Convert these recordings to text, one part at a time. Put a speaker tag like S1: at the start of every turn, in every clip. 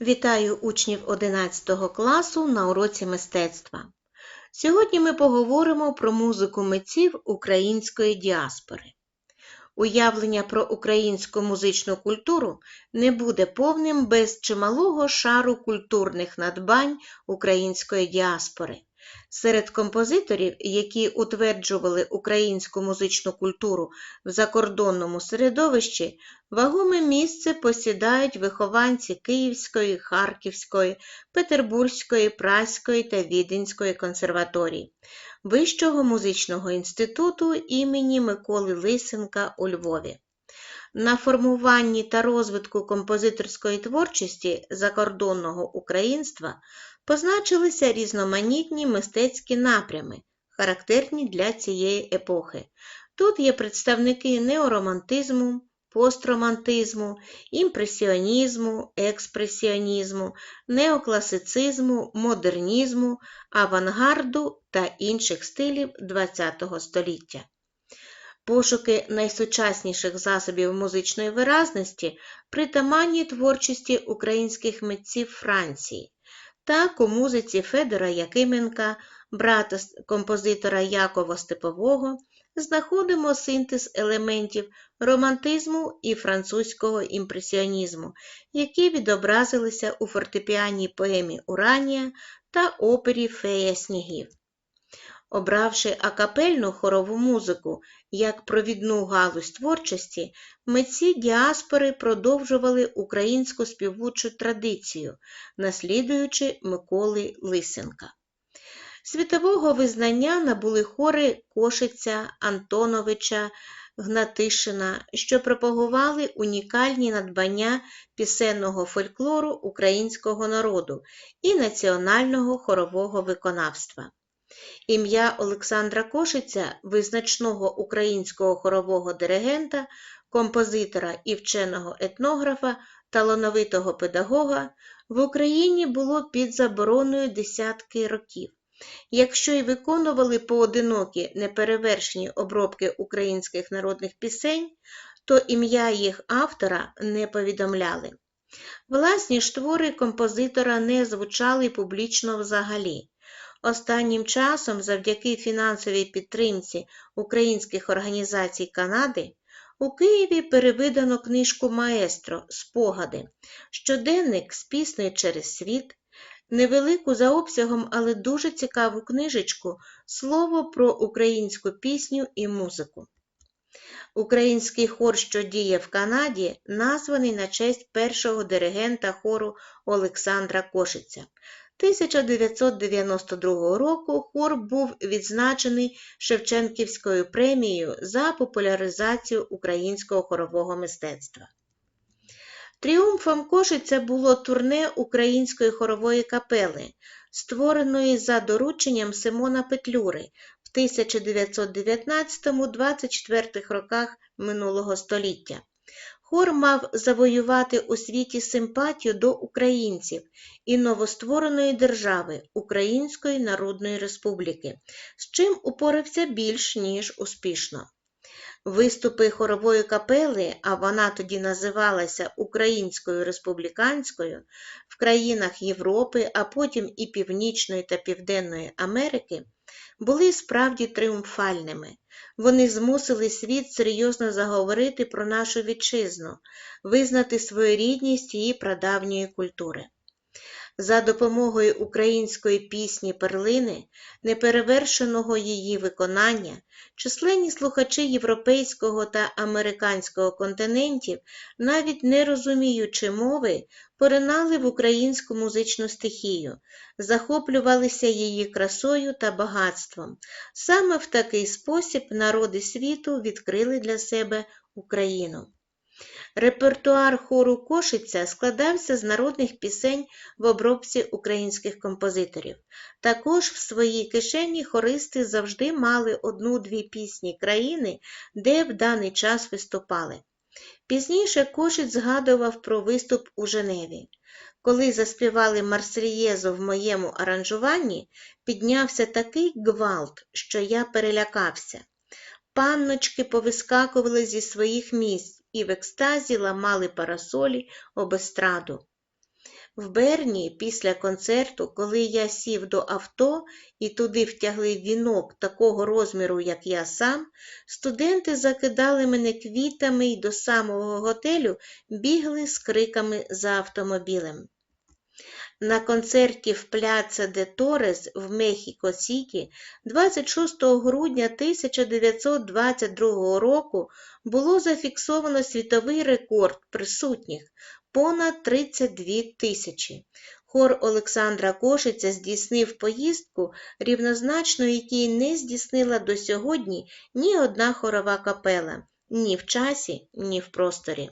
S1: Вітаю учнів 11 класу на уроці мистецтва. Сьогодні ми поговоримо про музику митців української діаспори. Уявлення про українську музичну культуру не буде повним без чималого шару культурних надбань української діаспори. Серед композиторів, які утверджували українську музичну культуру в закордонному середовищі, вагоме місце посідають вихованці Київської, Харківської, Петербурзької, Праської та Віденської консерваторій, Вищого музичного інституту імені Миколи Лисенка у Львові. На формуванні та розвитку композиторської творчості закордонного українства позначилися різноманітні мистецькі напрями, характерні для цієї епохи. Тут є представники неоромантизму, постромантизму, імпресіонізму, експресіонізму, неокласицизму, модернізму, авангарду та інших стилів ХХ століття. Пошуки найсучасніших засобів музичної виразності притаманні творчості українських митців Франції. Так, у музиці Федора Якименка, брата композитора Якова Степового, знаходимо синтез елементів романтизму і французького імпресіонізму, які відобразилися у фортепіаній поемі Уранія та опері Фея снігів. Обравши акапельну хорову музику як провідну галузь творчості, митці діаспори продовжували українську співучу традицію, наслідуючи Миколи Лисенка. Світового визнання набули хори Кошиця, Антоновича, Гнатишина, що пропагували унікальні надбання пісенного фольклору українського народу і національного хорового виконавства. Ім'я Олександра Кошиця, визначного українського хорового диригента, композитора і вченого етнографа, талановитого педагога, в Україні було під забороною десятки років. Якщо й виконували поодинокі неперевершені обробки українських народних пісень, то ім'я їх автора не повідомляли. Власні ж твори композитора не звучали публічно взагалі. Останнім часом, завдяки фінансовій підтримці українських організацій Канади, у Києві перевидано книжку Маестро Спогади, щоденник з піснею через світ, невелику за обсягом, але дуже цікаву книжечку Слово про українську пісню і музику. Український хор, що діє в Канаді, названий на честь першого диригента хору Олександра Кошиця. 1992 року хор був відзначений Шевченківською премією за популяризацію українського хорового мистецтва. Тріумфом Кошиця було турне Української хорової капели, створеної за дорученням Симона Петлюри в 1919-24 роках минулого століття. Хор мав завоювати у світі симпатію до українців і новоствореної держави Української Народної Республіки, з чим упорався більш ніж успішно. Виступи хорової капели, а вона тоді називалася Українською республіканською, в країнах Європи, а потім і Північної та Південної Америки, були справді тріумфальними. Вони змусили світ серйозно заговорити про нашу вітчизну, визнати своєрідність її прадавньої культури. За допомогою української пісні перлини, неперевершеного її виконання, численні слухачі європейського та американського континентів, навіть не розуміючи мови, поринали в українську музичну стихію, захоплювалися її красою та багатством. Саме в такий спосіб народи світу відкрили для себе Україну. Репертуар хору Кошиця складався з народних пісень в обробці українських композиторів. Також в своїй кишені хористи завжди мали одну-дві пісні країни, де в даний час виступали. Пізніше Кошиць згадував про виступ у Женеві. Коли заспівали Марсельєзу в моєму аранжуванні, піднявся такий гвалт, що я перелякався. Панночки повискакували зі своїх місць і в екстазі ламали парасолі об естраду. В Берні після концерту, коли я сів до авто і туди втягли вінок такого розміру, як я сам, студенти закидали мене квітами і до самого готелю бігли з криками за автомобілем. На концерті в Пляца де Торес в Мехіко-Сіті 26 грудня 1922 року було зафіксовано світовий рекорд присутніх понад 32 тисячі. Хор Олександра Кошиця здійснив поїздку, рівнозначно якій не здійснила до сьогодні ні одна хорова капела ні в часі, ні в просторі.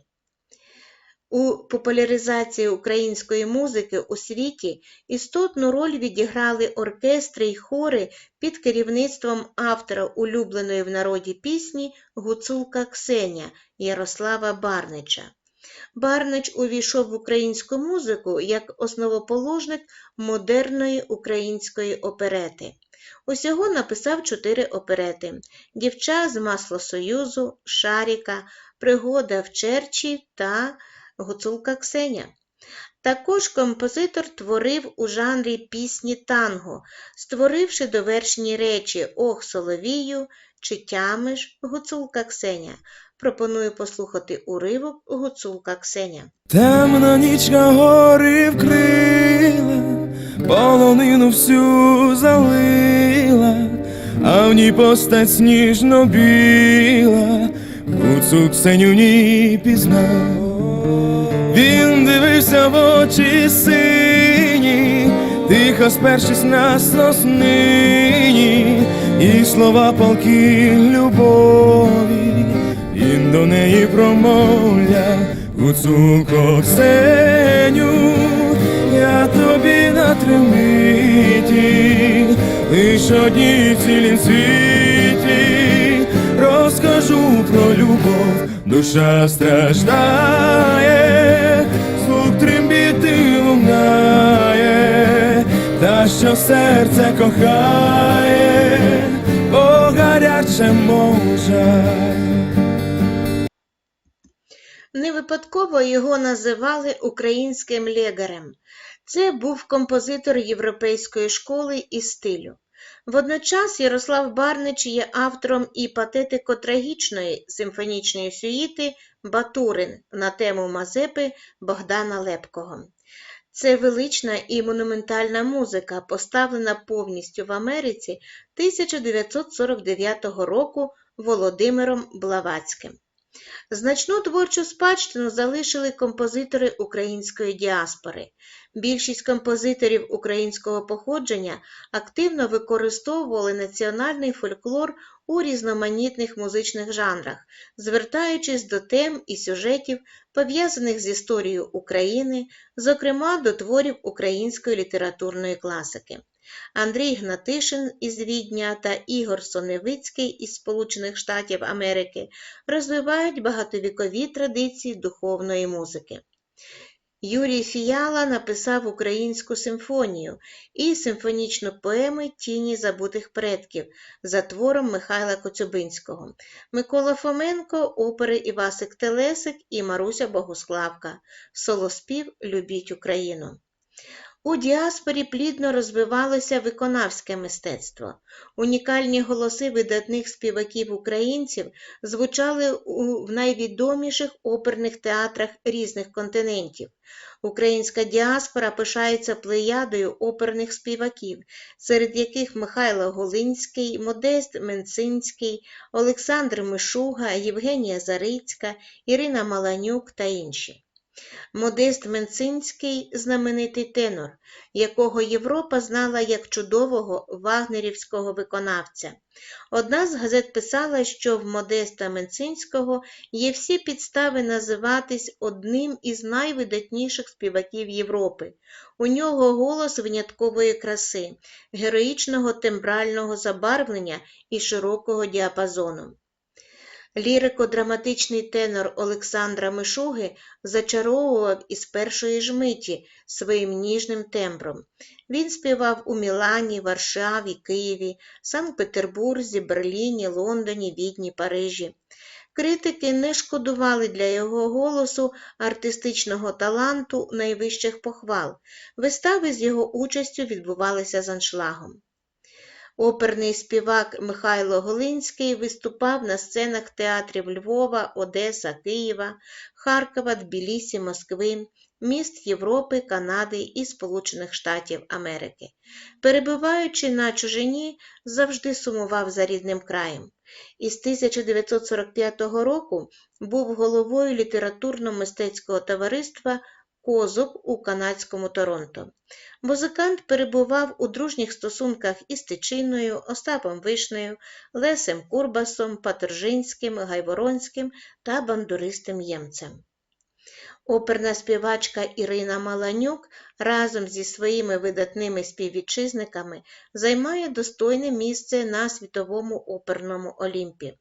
S1: У популяризації української музики у світі істотну роль відіграли оркестри й хори під керівництвом автора улюбленої в народі пісні Гуцулка Ксеня Ярослава Барнича. Барнич увійшов в українську музику як основоположник модерної української оперети. Усього написав чотири оперети Дівча з масло Союзу, Шаріка, Пригода в Черчі та Гуцулка Ксеня. Також композитор творив у жанрі пісні танго, створивши довершені речі Ох, Соловію, чи тямиш Гуцулка Ксеня. Пропоную послухати уривок Гуцулка Ксеня.
S2: Темна нічка гори вкрила, полонину всю залила, а в ній постать сніжно біла, Гуцу Ксеню в ній пізнав. Він дивився в очі сині, тихо спершись на соснині, і слова полки любові, він до неї промовляв, Гуцулко Ксеню, я тобі на тримиті, лиш одній в цілім світі, розкажу про любов, душа страждає, що серце кохає, о гаряче може.
S1: Не випадково його називали українським легарем. Це був композитор європейської школи і стилю. Водночас Ярослав Барнич є автором і патетико-трагічної симфонічної сюїти Батурин на тему Мазепи Богдана Лепкого. Це велична і монументальна музика, поставлена повністю в Америці 1949 року Володимиром Блаватським. Значну творчу спадщину залишили композитори української діаспори. Більшість композиторів українського походження активно використовували національний фольклор у різноманітних музичних жанрах, звертаючись до тем і сюжетів, пов'язаних з історією України, зокрема до творів української літературної класики. Андрій Гнатишин із Відня та Ігор Соневицький із Сполучених Штатів Америки розвивають багатовікові традиції духовної музики. Юрій Фіяла написав українську симфонію і симфонічну поему Тіні забутих предків за твором Михайла Коцюбинського, Микола Фоменко опери Івасик Телесик і Маруся Богуславка, солоспів Любіть Україну. У діаспорі плідно розвивалося виконавське мистецтво. Унікальні голоси видатних співаків-українців звучали у, в найвідоміших оперних театрах різних континентів. Українська діаспора пишається плеядою оперних співаків, серед яких Михайло Голинський, Модест Менцинський, Олександр Мишуга, Євгенія Зарицька, Ірина Маланюк та інші. Модест Менцинський – знаменитий тенор, якого Європа знала як чудового вагнерівського виконавця. Одна з газет писала, що в Модеста Менцинського є всі підстави називатись одним із найвидатніших співаків Європи. У нього голос виняткової краси, героїчного тембрального забарвлення і широкого діапазону. Лірико-драматичний тенор Олександра Мишуги зачаровував із першої ж миті своїм ніжним тембром. Він співав у Мілані, Варшаві, Києві, Санкт-Петербурзі, Берліні, Лондоні, Відні, Парижі. Критики не шкодували для його голосу артистичного таланту найвищих похвал. Вистави з його участю відбувалися з аншлагом. Оперний співак Михайло Голинський виступав на сценах театрів Львова, Одеса, Києва, Харкова, Тбілісі, Москви, міст Європи, Канади і Сполучених Штатів Америки. Перебуваючи на чужині, завжди сумував за рідним краєм. Із 1945 року був головою літературно-мистецького товариства Козуб у канадському Торонто. Музикант перебував у дружніх стосунках із Тичиною, Остапом Вишнею, Лесем Курбасом, Патержинським, Гайворонським та бандуристом Ємцем. Оперна співачка Ірина Маланюк разом зі своїми видатними співвітчизниками займає достойне місце на світовому оперному олімпі.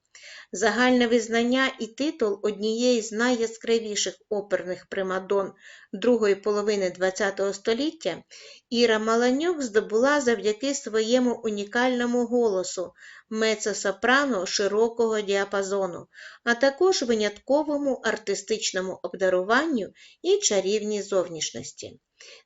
S1: Загальне визнання і титул однієї з найяскравіших оперних примадон другої половини ХХ століття Іра Маланюк здобула завдяки своєму унікальному голосу, мецо-сопрано широкого діапазону, а також винятковому артистичному обдаруванню і чарівній зовнішності.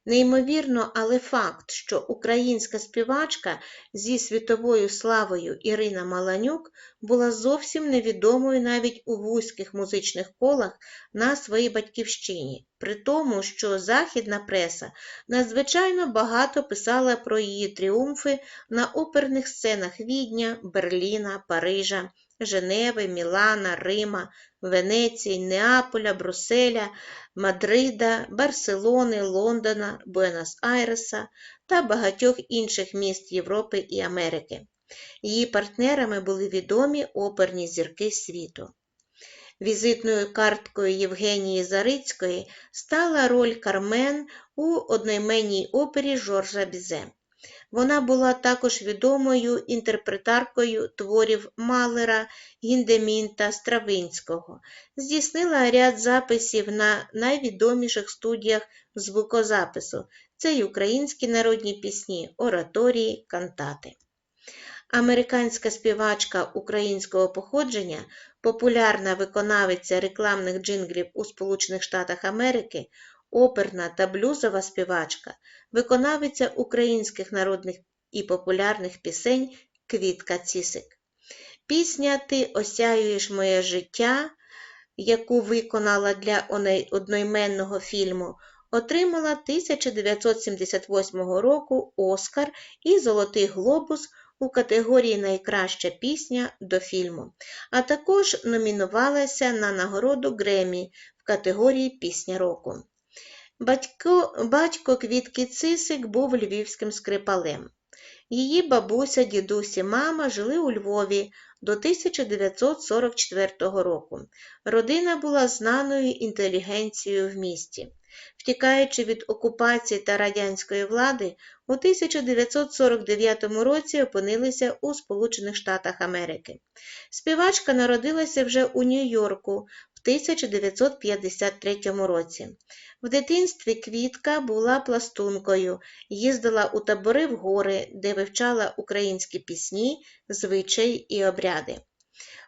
S1: Неймовірно, але факт, що українська співачка зі світовою славою Ірина Маланюк була зовсім невідомою навіть у вузьких музичних колах на своїй батьківщині, при тому, що західна преса надзвичайно багато писала про її тріумфи на оперних сценах Відня, Берліна, Парижа, Женеви, Мілана, Рима, Венеції, Неаполя, Брюсселя, Мадрида, Барселони, Лондона, Буенос-Айреса та багатьох інших міст Європи і Америки. Її партнерами були відомі оперні зірки світу. Візитною карткою Євгенії Зарицької стала роль Кармен у одноіменній опері Жоржа Бізе. Вона була також відомою інтерпретаркою творів Малера, Гіндемінта, Стравинського, здійснила ряд записів на найвідоміших студіях звукозапису це й українські народні пісні, ораторії, кантати. Американська співачка українського походження, популярна виконавиця рекламних джинглів у Сполучених Штатах Америки, оперна та блюзова співачка, виконавиця українських народних і популярних пісень Квітка Цісик. Пісня Ти осяюєш моє життя, яку виконала для одноіменного фільму, отримала 1978 року Оскар і Золотий Глобус у категорії Найкраща пісня до фільму, а також номінувалася на нагороду Гремі в категорії Пісня року. Батько, батько Квітки Цисик був львівським скрипалем. Її бабуся, дідусь і мама жили у Львові до 1944 року. Родина була знаною інтелігенцією в місті. Втікаючи від окупації та радянської влади, у 1949 році опинилися у Сполучених Штатах Америки. Співачка народилася вже у Нью-Йорку в 1953 році. В дитинстві Квітка була пластункою, їздила у табори в гори, де вивчала українські пісні, звичаї і обряди.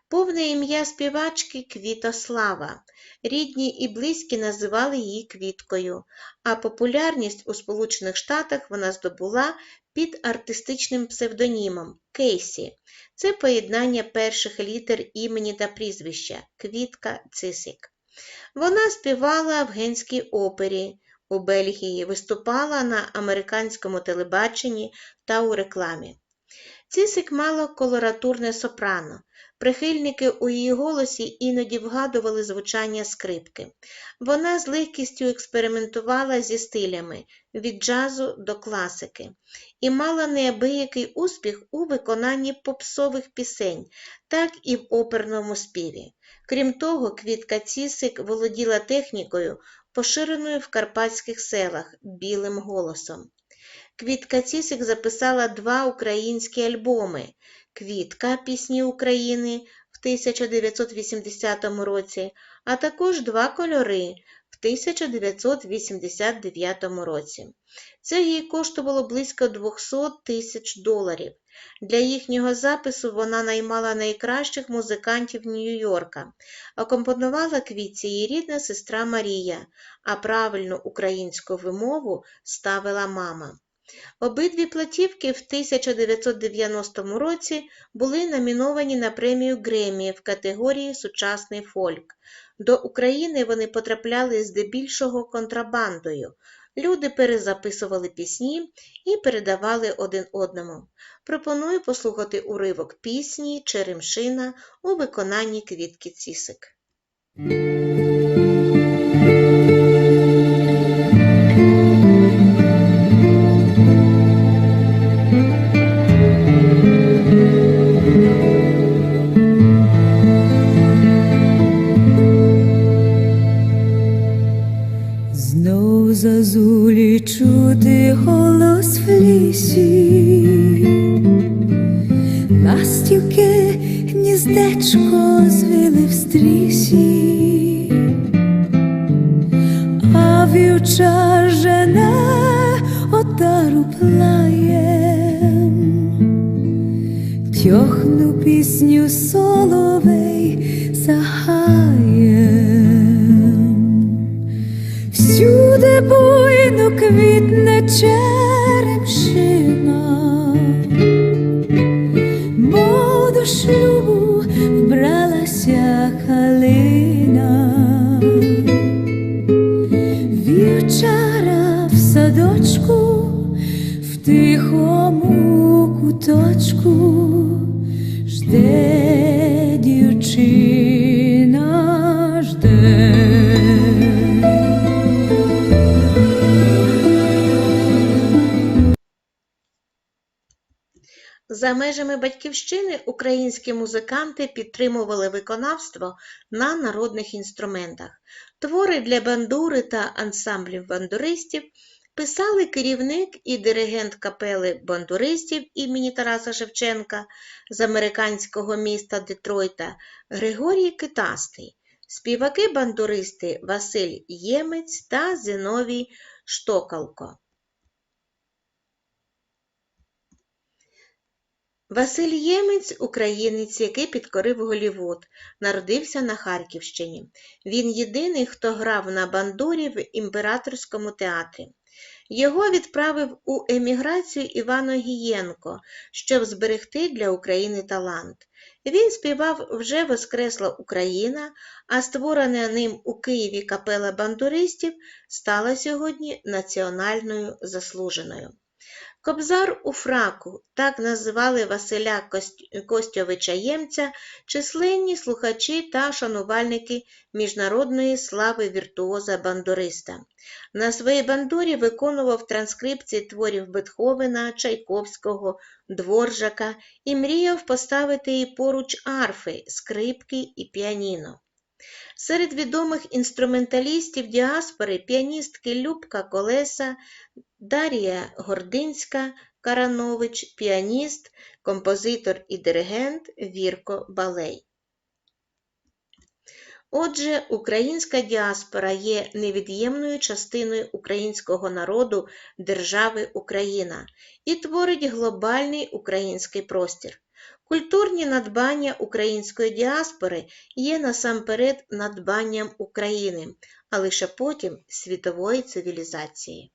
S1: Повне ім'я співачки Квітослава. Рідні і близькі називали її Квіткою, а популярність у Сполучених Штатах вона здобула під артистичним псевдонімом Кейсі. Це поєднання перших літер імені та прізвища Квітка Цисик. Вона співала в Генській опері у Бельгії, виступала на американському телебаченні та у рекламі. Цисик мала колоратурне сопрано. Прихильники у її голосі іноді вгадували звучання скрипки. Вона з легкістю експериментувала зі стилями від джазу до класики і мала неабиякий успіх у виконанні попсових пісень, так і в оперному співі. Крім того, Квітка Цісик володіла технікою, поширеною в карпатських селах білим голосом. Квітка Цісик записала два українські альбоми Квітка пісні України в 1980 році, а також два кольори в 1989 році. Це їй коштувало близько 200 тисяч доларів. Для їхнього запису вона наймала найкращих музикантів Нью-Йорка. Акомпонувала квітці її рідна сестра Марія, а правильну українську вимову ставила мама. Обидві платівки в 1990 році були номіновані на премію Гремі в категорії Сучасний фольк. До України вони потрапляли здебільшого контрабандою. Люди перезаписували пісні і передавали один одному. Пропоную послухати уривок пісні Черемшина у виконанні Квітки Цісик.
S3: Ластівки гніздечко звили в стрісі, а вівчар жене отару плаєм, тьохну пісню соловей загаєм. Всюди буйно квітне черемшина, вівчара в садочку, в тихому куточку. Жде дівчина,
S1: За межами батьківщини українські музиканти підтримували виконавство на народних інструментах. Твори для бандури та ансамблів бандуристів писали керівник і диригент капели бандуристів імені Тараса Шевченка з американського міста Детройта Григорій Китастий, співаки-бандуристи Василь Ємець та Зиновій Штокалко. Василь Ємець – українець, який підкорив Голлівуд, народився на Харківщині. Він єдиний, хто грав на бандурі в імператорському театрі. Його відправив у еміграцію Івано Гієнко, щоб зберегти для України талант. Він співав «Вже воскресла Україна», а створена ним у Києві капела бандуристів стала сьогодні національною заслуженою. Кобзар у фраку – так називали Василя Кость- Костьовича Ємця численні слухачі та шанувальники міжнародної слави віртуоза-бандуриста. На своїй бандурі виконував транскрипції творів Бетховена, Чайковського, Дворжака і мріяв поставити їй поруч арфи, скрипки і піаніно. Серед відомих інструменталістів діаспори піаністки Любка Колеса, Дар'я Гординська, Каранович, піаніст, композитор і диригент Вірко Балей. Отже, українська діаспора є невід'ємною частиною українського народу держави Україна і творить глобальний український простір. Культурні надбання української діаспори є насамперед надбанням України, а лише потім світової цивілізації.